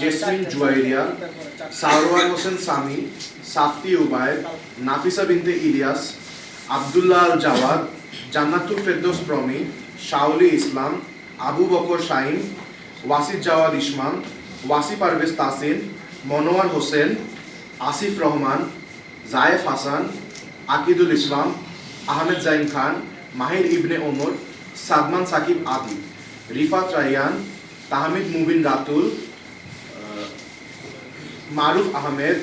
Jasmine Juairia, Sarwar Hossain Sami Safti Ubayed, Nafisa Binte Ilias, Abdullah Al Jawad, Jannatul Ferdous Promi, Shaoli Islam, Abu Bakar Shahin Wasid Jawad Ismam Wasi Parvez Tasin Monowar Hossain, Asif Rahman, জায়েফ Hasan, Akidul Islam, Ahmed Zain Khan, Mahir Ibne Omar, Sadman Sakib Adi, Rifat Raiyan, Tahmid Mubin Ratul Maruf Ahmed,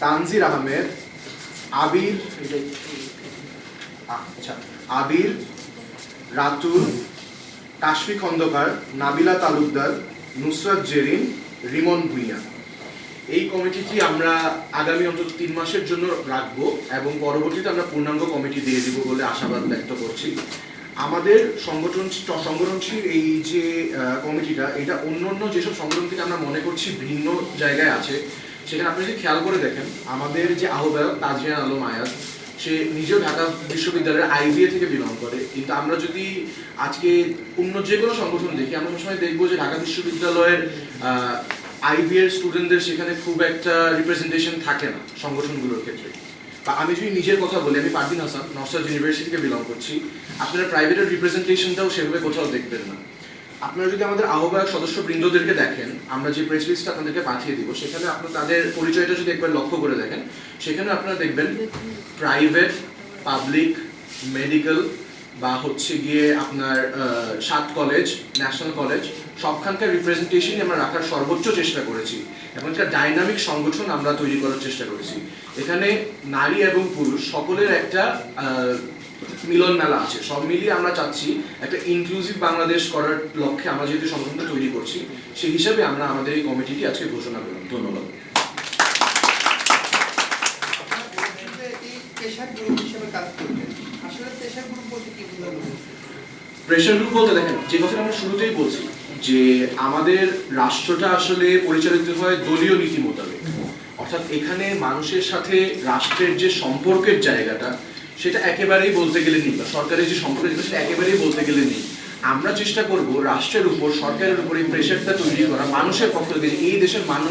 Tangier Ahmed, Abir আচ্ছা আবির, রাতুল কাশফি খন্দকার, নাবিলা তালুকদার, নুসরাত জেরিন, রিমন ভুইয়া। এই কমিটিটি আমরা আগামী অন্তত তিন মাসের জন্য রাখব এবং পরবর্তীতে আমরা পূর্ণাঙ্গ কমিটি দিয়ে দিব বলে আশাবাদ ব্যক্ত করছি। আমাদের সংগঠন সংগঠনশীল এই যে কমিটিটা, এটা অন্য অন্য যেসব সংগঠন থেকে আমরা মনে করছি ভিন্ন জায়গায় আছে, সেখানে আপনি যদি খেয়াল করে দেখেন, আমাদের যে আহ্বায়ক তাজরিয়ান আলম আয়াত সে নিজেও ঢাকা বিশ্ববিদ্যালয়ের আইবিএ থেকে বিলং করে। কিন্তু আমরা যদি আজকে অন্য যে কোনো সংগঠন দেখি, আমরা সবসময় দেখব যে ঢাকা বিশ্ববিদ্যালয়ের আইবিএর স্টুডেন্টদের সেখানে খুব একটা রিপ্রেজেন্টেশন থাকে না সংগঠনগুলোর ক্ষেত্রে। বা আমি যদি নিজের কথা বলি, আমি পারদিন হাসান নর্সার্স ইউনিভার্সিটি থেকে বিলং করছি। আপনারা প্রাইভেটের রিপ্রেজেন্টেশনটাও সেভাবে কোথাও দেখবেন না। আপনারা যদি আমাদের আহ্বায়ক সদস্য বৃন্দদেরকে দেখেন, আমরা যে প্রেস লিস্টটা আপনাদেরকে পাঠিয়ে দিব, সেখানে আপনার তাদের পরিচয়টা যদি একবার লক্ষ্য করে দেখেন সেখানে আপনারা দেখবেন প্রাইভেট পাবলিক মেডিকেল বা হচ্ছে গিয়ে আপনার সাত কলেজ ন্যাশনাল কলেজ সবখানকার রিপ্রেজেন্টেশন আমরা রাখার সর্বোচ্চ চেষ্টা করেছি। এবং একটা ডাইনামিক সংগঠন আমরা তৈরি করার চেষ্টা করেছি। এখানে নারী এবং পুরুষ সকলের একটা মিলন মেলা আছে। সব মিলিয়ে আমরা চাচ্ছি একটা ইনক্লুসিভ বাংলাদেশ করার লক্ষ্যে আমরা যেহেতু সংগঠনটা তৈরি করছি, সেই হিসাবে আমরা আমাদের এই কমিটিটি আজকে ঘোষণা করলাম। ধন্যবাদ যে এই পেশার গ্রুপ হিসেবে কাজ করবেন আসলে পেশার গ্রুপ বলতে কি বোঝানো হচ্ছে? প্রেশার গ্রুপ বলতে দেখেন, যে কথাটা আমরা শুরুতেই বলছি, যে আমাদের রাষ্ট্রটা আসলে পরিচালিত হয় দলীয় নীতি মোতাবেক। অর্থাৎ এখানে মানুষের সাথে রাষ্ট্রের যে সম্পর্কের জায়গাটা, সেটা একেবারেই বলতে গেলে নেই, বা সরকারের যে সম্পর্ক সেটা একেবারেই বলতে গেলে নেই। আমরা চেষ্টা করব রাষ্ট্রের উপর, সরকারের উপর এই প্রেশারটা তৈরি করা, মানুষের পক্ষ থেকে এই দেশের মানুষ